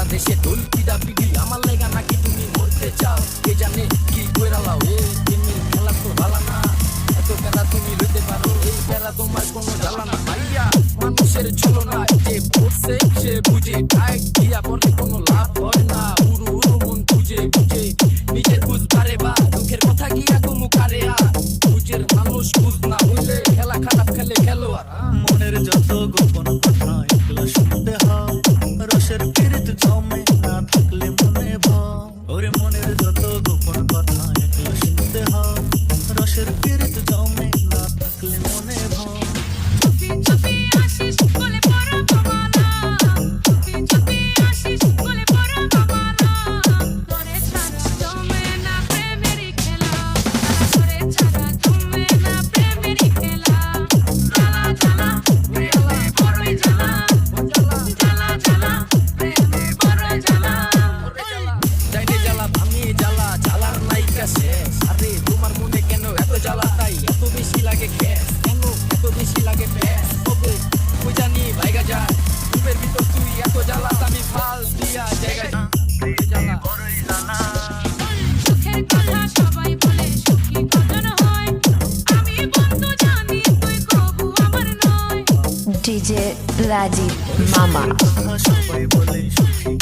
সারা দেশে ঢুলকি দাপিডি আমার লেগা নাকি তুমি মরতে চাও? কে জানে কি কইরা লাও? এ তুমি খেলা তো ভালা না। এত বেলা তুমি রইতে পারো? এই বেলা তোমার কোনো জ্বালা না। ভাইয়া মানুষের চলো যে পড়ছে, সে বুঝে। টাইট দিয়া পড়লে কোনো লাভ হয় না। উরু উরু মন খুঁজে খুঁজে। আমার নয় ডিজে